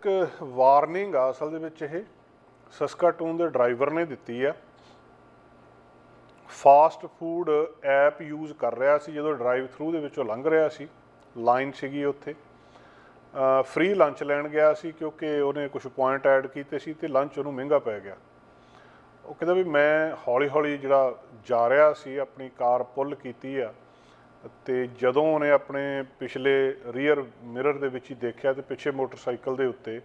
ਇੱਕ ਵਾਰਨਿੰਗ ਆ ਅਸਲ ਦੇ ਵਿੱਚ ਇਹ। ਸਸਕਾਟੂਨ ਦੇ ਡਰਾਈਵਰ ਨੇ ਦਿੱਤੀ ਆ। ਫਾਸਟ ਫੂਡ ਐਪ ਯੂਜ਼ ਕਰ ਰਿਹਾ ਸੀ, ਜਦੋਂ ਡਰਾਈਵ ਥਰੂ ਦੇ ਵਿੱਚੋਂ ਲੰਘ ਰਿਹਾ ਸੀ। ਲਾਈਨ ਸੀਗੀ ਉੱਥੇ। ਫ੍ਰੀ ਲੰਚ ਲੈਣ ਗਿਆ ਸੀ ਕਿਉਂਕਿ ਉਹਨੇ ਕੁਝ ਪੁਆਇੰਟ ਐਡ ਕੀਤੇ ਸੀ ਤੇ ਲੰਚ ਉਹਨੂੰ ਮਹਿੰਗਾ ਪੈ ਗਿਆ। ਉਹ ਕਹਿੰਦਾ ਵੀ ਮੈਂ ਹੌਲੀ ਹੌਲੀ ਜਿਹੜਾ ਜਾ ਰਿਹਾ ਸੀ, ਆਪਣੀ ਕਾਰ ਪੁੱਲ ਕੀਤੀ ਆ ਤੇ ਜਦੋਂ ਉਹਨੇ ਆਪਣੇ ਪਿਛਲੇ ਰੀਅਰ ਮਿਰਰ ਦੇ ਵਿੱਚ ਹੀ ਦੇਖਿਆ ਤੇ ਪਿੱਛੇ ਮੋਟਰਸਾਈਕਲ ਦੇ ਉੱਤੇ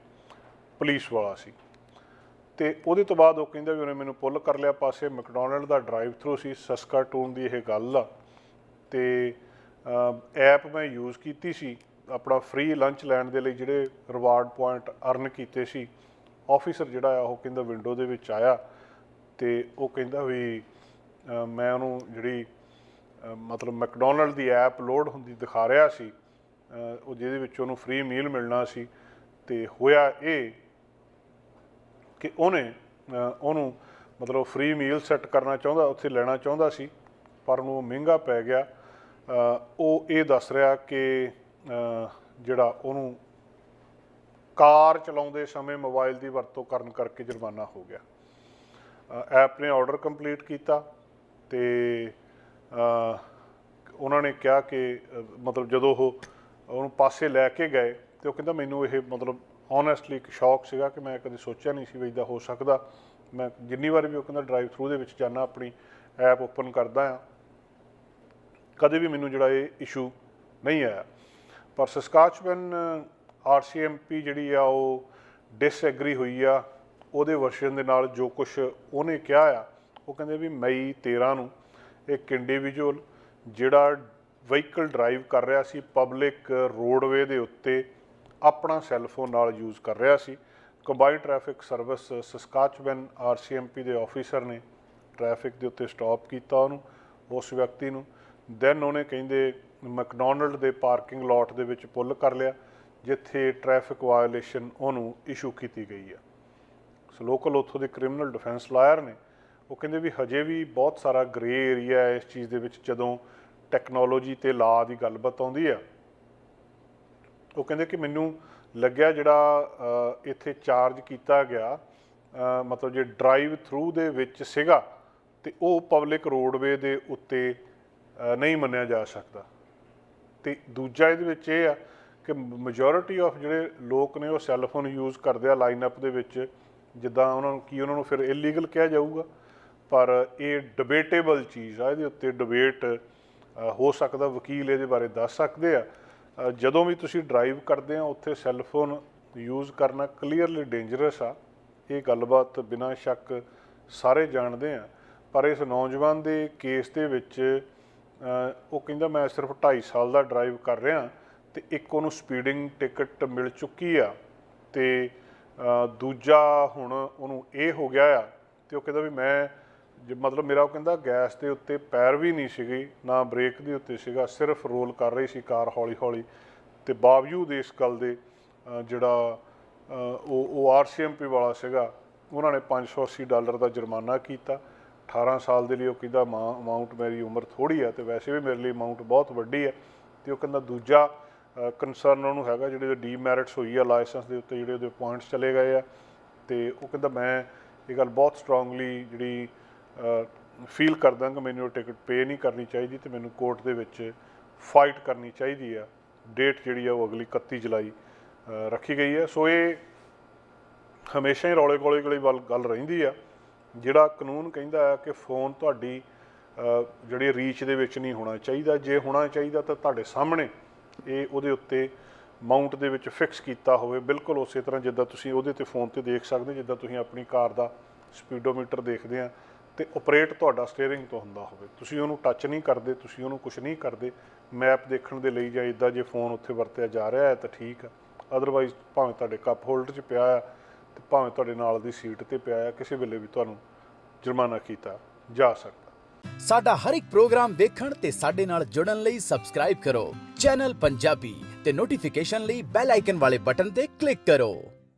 ਪੁਲਿਸ ਵਾਲਾ ਸੀ। ਤੇ ਉਹਦੇ ਤੋਂ ਬਾਅਦ ਉਹ ਕਹਿੰਦਾ ਵੀ ਉਹਨੇ ਮੈਨੂੰ ਪੁੱਲ ਕਰ ਲਿਆ, ਪਾਸੇ ਮੈਕਡੋਨਲਡ ਦਾ ਡਰਾਈਵ ਥਰੂ ਸੀ ਸਸਕਾਟੂਨ ਦੀ ਇਹ ਗੱਲ ਆ। ਤੇ ਐਪ ਮੈਂ ਯੂਜ਼ ਕੀਤੀ ਸੀ, ਆਪਣਾ ਫ੍ਰੀ ਲੰਚ ਲੈਣ ਦੇ ਲਈ ਜਿਹੜੇ ਰਿਵਾਰਡ ਪੁਆਇੰਟ ਅਰਨ ਕੀਤੇ ਸੀ ਆਫੀਸਰ ਜਿਹੜਾ ਆ, ਉਹ ਕਹਿੰਦਾ ਵਿੰਡੋ ਦੇ ਵਿੱਚ ਆਇਆ ਤੇ ਉਹ ਕਹਿੰਦਾ ਵੀ ਮੈਂ ਉਹਨੂੰ ਜਿਹੜੀ ਮਤਲਬ ਮੈਕਡੋਨਲਡ ਦੀ ਐਪ ਲੋਡ ਹੁੰਦੀ ਦਿਖਾ ਰਿਹਾ ਸੀ ਉਹ ਜਿਹਦੇ ਵਿੱਚ ਉਹਨੂੰ ਫ੍ਰੀ ਮੀਲ ਮਿਲਣਾ ਸੀ ਤੇ ਹੋਇਆ ਇਹ ਕਿ ਉਹਨੇ ਉਹਨੂੰ ਮਤਲਬ ਫ੍ਰੀ ਮੀਲ ਸੈੱਟ ਕਰਨਾ ਚਾਹੁੰਦਾ, ਉੱਥੇ ਲੈਣਾ ਚਾਹੁੰਦਾ ਸੀ, ਪਰ ਉਹਨੂੰ ਉਹ ਮਹਿੰਗਾ ਪੈ ਗਿਆ। ਉਹ ਇਹ ਦੱਸ ਰਿਹਾ ਕਿ ਜਿਹੜਾ ਉਹਨੂੰ ਕਾਰ ਚਲਾਉਂਦੇ ਸਮੇਂ ਮੋਬਾਈਲ ਦੀ ਵਰਤੋਂ ਕਰਨ ਕਰਕੇ ਜੁਰਮਾਨਾ ਹੋ ਗਿਆ। ਐਪ ਨੇ ਆਰਡਰ ਕੰਪਲੀਟ ਕੀਤਾ ਤੇ ਉਹਨਾਂ ਨੇ ਕਿਹਾ ਕਿ ਮਤਲਬ ਜਦੋਂ ਉਹ ਉਹਨੂੰ ਪਾਸੇ ਲੈ ਕੇ ਗਏ ਤੇ ਉਹ ਕਹਿੰਦਾ ਮੈਨੂੰ ਇਹ ਮਤਲਬ ਓਨੈਸਟਲੀ ਇੱਕ ਸ਼ੌਕ ਸੀਗਾ ਕਿ ਮੈਂ ਕਦੇ ਸੋਚਿਆ ਨਹੀਂ ਸੀ ਵੀ ਇਦਾਂ ਹੋ ਸਕਦਾ। ਮੈਂ ਜਿੰਨੀ ਵਾਰ ਵੀ ਉਹ ਕਹਿੰਦਾ ਡਰਾਈਵ ਥਰੂ ਦੇ ਵਿੱਚ ਜਾਣਾ ਆਪਣੀ ਐਪ ਓਪਨ ਕਰਦਾ ਆ, ਕਦੇ ਵੀ ਮੈਨੂੰ ਜਿਹੜਾ ਇਹ ਇਸ਼ੂ ਨਹੀਂ ਆਇਆ। ਪਰ ਸਸਕਾਚਵਨ ਆਰਸੀਐਮਪੀ ਜਿਹੜੀ ਆ, ਉਹ ਡਿਸਐਗਰੀ ਹੋਈ ਆ। ਉਹਦੇ ਵਰਸ਼ਨ ਦੇ ਨਾਲ ਜੋ ਕੁਝ ਉਹਨੇ ਕਿਹਾ ਆ, ਉਹ ਕਹਿੰਦੇ ਵੀ ਮਈ 13 ਨੂੰ ਇੱਕ ਇੰਡੀਵਿਜੂਅਲ ਜਿਹੜਾ ਵਹੀਕਲ ਡਰਾਈਵ ਕਰ ਰਿਹਾ ਸੀ ਪਬਲਿਕ ਰੋਡਵੇ ਦੇ ਉੱਤੇ ਆਪਣਾ ਸੈੱਲਫੋਨ ਨਾਲ ਯੂਜ਼ ਕਰ ਰਿਹਾ ਸੀ। Combined traffic service Saskatchewan RCMP ਦੇ ਆਫੀਸਰ ਨੇ ਟ੍ਰੈਫਿਕ ਦੇ ਉੱਤੇ ਸਟਾਪ ਕੀਤਾ ਉਹਨੂੰ, ਉਸ ਵਿਅਕਤੀ ਨੂੰ। ਦੈਨ ਉਹਨੇ ਕਹਿੰਦੇ ਮੈਕਡੋਨਲਡ ਦੇ ਪਾਰਕਿੰਗ ਲੋਟ ਦੇ ਵਿੱਚ ਪੁੱਲ ਕਰ ਲਿਆ, ਜਿੱਥੇ ਟ੍ਰੈਫਿਕ ਵਾਇਓਲੇਸ਼ਨ ਉਹਨੂੰ ਇਸ਼ੂ ਕੀਤੀ ਗਈ ਆ। ਸੋ ਲੋਕਲ ਉੱਥੋਂ ਦੇ ਕ੍ਰਿਮੀਨਲ ਡਿਫੈਂਸ ਲਾਇਰ ਨੇ ਉਹ ਕਹਿੰਦੇ ਵੀ ਹਜੇ ਵੀ ਬਹੁਤ ਸਾਰਾ ਗ੍ਰੇ ਏਰੀਆ ਹੈ ਇਸ ਚੀਜ਼ ਦੇ ਵਿੱਚ ਜਦੋਂ ਟੈਕਨੋਲੋਜੀ ਤੇ ਲਾ ਦੀ ਗੱਲਬਾਤ ਆਉਂਦੀ ਆ। ਉਹ ਕਹਿੰਦੇ ਕਿ ਮੈਨੂੰ ਲੱਗਿਆ ਜਿਹੜਾ ਇੱਥੇ ਚਾਰਜ ਕੀਤਾ ਗਿਆ ਮਤਲਬ ਜੇ ਡਰਾਈਵ ਥਰੂ ਦੇ ਵਿੱਚ ਸੀਗਾ ਤੇ ਉਹ ਪਬਲਿਕ ਰੋਡਵੇ ਦੇ ਉੱਤੇ ਨਹੀਂ ਮੰਨਿਆ ਜਾ ਸਕਦਾ। ਤੇ ਦੂਜਾ ਇਹਦੇ ਵਿੱਚ ਇਹ ਆ ਕਿ ਮੈਜੋਰਿਟੀ ਆਫ ਜਿਹੜੇ ਲੋਕ ਨੇ ਉਹ ਸੈੱਲ ਫੋਨ ਯੂਜ਼ ਕਰਦੇ ਆ ਲਾਈਨ ਅਪ ਦੇ ਵਿੱਚ, ਜਿੱਦਾਂ ਉਹਨਾਂ ਨੂੰ, ਕੀ ਉਹਨਾਂ ਨੂੰ ਫਿਰ ਇਲੀਗਲ ਕਿਹਾ ਜਾਊਗਾ। ਪਰ ਇਹ ਡਿਬੇਟੇਬਲ ਚੀਜ਼ ਆ, ਇਹਦੇ ਉੱਤੇ ਡਿਬੇਟ ਹੋ ਸਕਦਾ ਵਕੀਲ ਇਹਦੇ ਬਾਰੇ ਦੱਸ ਸਕਦੇ ਆ। ਜਦੋਂ ਵੀ ਤੁਸੀਂ ਡਰਾਈਵ ਕਰਦੇ ਆ ਉੱਥੇ ਸੈੱਲਫੋਨ ਯੂਜ਼ ਕਰਨਾ ਕਲੀਅਰਲੀ ਡੇਂਜਰਸ ਆ। ਇਹ ਗੱਲਬਾਤ ਬਿਨਾਂ ਸ਼ੱਕ ਸਾਰੇ ਜਾਣਦੇ ਆ। ਪਰ ਇਸ ਨੌਜਵਾਨ ਦੇ ਕੇਸ ਦੇ ਵਿੱਚ ਉਹ ਕਹਿੰਦਾ ਮੈਂ ਸਿਰਫ 2.5 ਸਾਲ ਦਾ ਡਰਾਈਵ ਕਰ ਰਿਹਾ ਤੇ ਇੱਕ ਉਹਨੂੰ ਸਪੀਡਿੰਗ ਟਿਕਟ ਮਿਲ ਚੁੱਕੀ ਆ ਤੇ ਦੂਜਾ ਹੁਣ ਉਹਨੂੰ ਇਹ ਹੋ ਗਿਆ ਆ ਤੇ ਉਹ ਕਹਿੰਦਾ ਵੀ ਮੈਂ ਜੇ ਮਤਲਬ ਮੇਰਾ ਉਹ ਕਹਿੰਦਾ ਗੈਸ ਦੇ ਉੱਤੇ ਪੈਰ ਵੀ ਨਹੀਂ ਸੀਗੀ ਨਾ ਬ੍ਰੇਕ ਦੇ ਉੱਤੇ ਸੀਗਾ ਸਿਰਫ ਰੋਲ ਕਰ ਰਹੀ ਸੀ ਕਾਰ ਹੌਲੀ ਹੌਲੀ ਤੇ ਬਾਵਜੂਦ ਇਸ ਗੱਲ ਦੇ ਅ, ਜਿਹੜਾ ਅ, ਉਹ ਉਹ ਆਰਸੀਐਮਪੀ ਵਾਲਾ ਸੀਗਾ ਉਹਨਾਂ ਨੇ 580 ਡਾਲਰ ਦਾ ਜੁਰਮਾਨਾ ਕੀਤਾ। 18 ਸਾਲ ਦੇ ਲਈ ਉਹ ਕਹਿੰਦਾ ਅਮਾਉਂਟ ਮੇਰੀ ਉਮਰ ਥੋੜੀ ਆ ਤੇ ਵੈਸੇ ਵੀ ਮੇਰੇ ਲਈ ਅਮਾਉਂਟ ਬਹੁਤ ਵੱਡੀ ਆ। ਤੇ ਉਹ ਕਹਿੰਦਾ ਦੂਜਾ ਕੰਸਰਨ ਉਹਨੂੰ ਹੈਗਾ ਜਿਹੜੇ ਡੀਮੈਰਿਟਸ ਹੋਈ ਆ ਲਾਇਸੈਂਸ ਦੇ ਉੱਤੇ ਜਿਹੜੇ ਉਹਦੇ ਪੁਆਇੰਟਸ ਚਲੇ ਗਏ ਆ। ਤੇ ਉਹ ਕਹਿੰਦਾ ਮੈਂ ਇਹ ਗੱਲ ਬਹੁਤ ਸਟਰੋਂਗਲੀ ਜਿਹੜੀ ਫੀਲ ਕਰਦਾ ਕਿ ਮੈਨੂੰ ਟਿਕਟ ਪੇ ਨਹੀਂ ਕਰਨੀ ਚਾਹੀਦੀ ਤੇ ਮੈਨੂੰ ਕੋਰਟ ਦੇ ਵਿੱਚ ਫਾਈਟ ਕਰਨੀ ਚਾਹੀਦੀ ਆ। ਡੇਟ ਜਿਹੜੀ ਆ ਉਹ ਅਗਲੀ 31 ਜੁਲਾਈ ਰੱਖੀ ਗਈ ਹੈ ਸੋ ਇਹ ਹਮੇਸ਼ਾ ਹੀ ਰੌਲੇ ਕੋਲੇ ਕੋਲੇ ਵੱਲ ਗੱਲ ਰਹਿੰਦੀ ਆ। ਜਿਹੜਾ ਕਾਨੂੰਨ ਕਹਿੰਦਾ ਹੈ ਕਿ ਫੋਨ ਤੁਹਾਡੀ ਜਿਹੜੀ ਰੀਚ ਦੇ ਵਿੱਚ ਨਹੀਂ ਹੋਣਾ ਚਾਹੀਦਾ। ਜੇ ਹੋਣਾ ਚਾਹੀਦਾ ਤਾਂ ਤੁਹਾਡੇ ਸਾਹਮਣੇ ਇਹ ਉਹਦੇ ਉੱਤੇ ਮਾਊਂਟ ਦੇ ਵਿੱਚ ਫਿਕਸ ਕੀਤਾ ਹੋਵੇ। ਬਿਲਕੁਲ ਉਸੇ ਤਰ੍ਹਾਂ ਜਿੱਦਾਂ ਤੁਸੀਂ ਉਹਦੇ ਤੇ ਫੋਨ ਤੇ ਦੇਖ ਸਕਦੇ ਜਿੱਦਾਂ ਤੁਸੀਂ ਆਪਣੀ ਕਾਰ ਦਾ ਸਪੀਡੋਮੀਟਰ ਦੇਖਦੇ ਆ। ਤੇ ਆਪਰੇਟ ਤੁਹਾਡਾ ਸਟੀਅਰਿੰਗ ਤੋਂ ਹੁੰਦਾ ਹੋਵੇ। ਤੁਸੀਂ ਉਹਨੂੰ ਟੱਚ ਨਹੀਂ ਕਰਦੇ, ਤੁਸੀਂ ਉਹਨੂੰ ਕੁਝ ਨਹੀਂ ਕਰਦੇ। ਮੈਪ ਦੇਖਣ ਦੇ ਲਈ ਜਾਂ ਇਦਾਂ ਜੇ ਫੋਨ ਉੱਥੇ ਵਰਤਿਆ ਜਾ ਰਿਹਾ ਹੈ ਤਾਂ ਠੀਕ ਆ। ਅਦਰਵਾਈਜ਼ ਭਾਵੇਂ ਤੁਹਾਡੇ ਕੱਪ ਹੋਲਡਰ 'ਚ ਪਿਆ ਆ ਤੇ ਭਾਵੇਂ ਤੁਹਾਡੇ ਨਾਲ ਦੀ ਸੀਟ ਤੇ ਪਿਆ ਆ, ਕਿਸੇ ਵੇਲੇ ਵੀ ਤੁਹਾਨੂੰ ਜੁਰਮਾਨਾ ਕੀਤਾ ਜਾ ਸਕਦਾ। ਸਾਡਾ ਹਰ ਇੱਕ ਪ੍ਰੋਗਰਾਮ ਦੇਖਣ ਤੇ ਸਾਡੇ ਨਾਲ ਜੁੜਨ ਲਈ ਸਬਸਕ੍ਰਾਈਬ ਕਰੋ। ਚੈਨਲ ਪੰਜਾਬੀ ਤੇ ਨੋਟੀਫਿਕੇਸ਼ਨ ਲਈ ਬੈਲ ਆਈਕਨ ਵਾਲੇ ਬਟਨ ਤੇ ਕਲਿੱਕ ਕਰੋ।